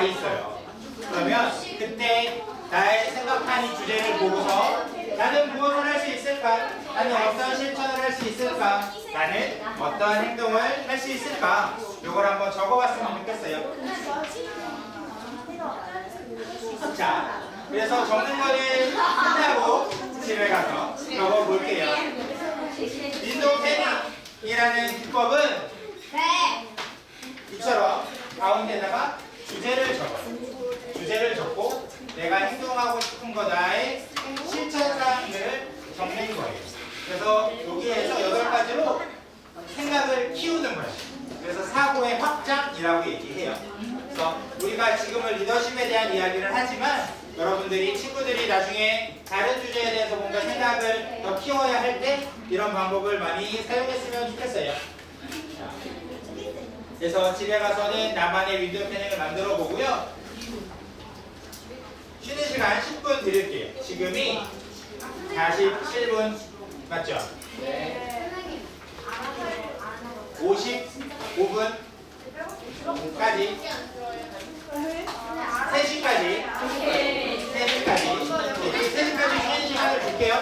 다 있어요. 그러면 그때 나의 생각한 이 주제를 보고서 나는 무엇을 할 수 있을까? 나는 어떤 실천을 할 수 있을까? 나는 어떠한 행동을 할 수 있을까? 이걸 한번 적어봤으면 좋겠어요. 자, 그래서 적는 거를 끝나고 집에 가서 적어볼게요. 윈도우 패닝이라는 기법은 이처럼 가운데다가 주제를 적어요. 주제를 적고 내가 행동하고 싶은 거다의 실천사항들을 적는 거예요. 그래서 여기에서 여덟 가지로 생각을 키우는 거예요. 그래서 사고의 확장이라고 얘기해요. 그래서 우리가 지금은 리더십에 대한 이야기를 하지만 여러분들이 친구들이 나중에 다른 주제에 대해서 뭔가 생각을 더 키워야 할 때 이런 방법을 많이 사용했으면 좋겠어요. 그래서 집에 가서는 나만의 위드 패닝을 만들어 보고요. 쉬는 시간 10분 드릴게요. 지금이 47분 맞죠? 55분까지 3시까지 3시까지 3시까지 쉬는 시간을 줄게요.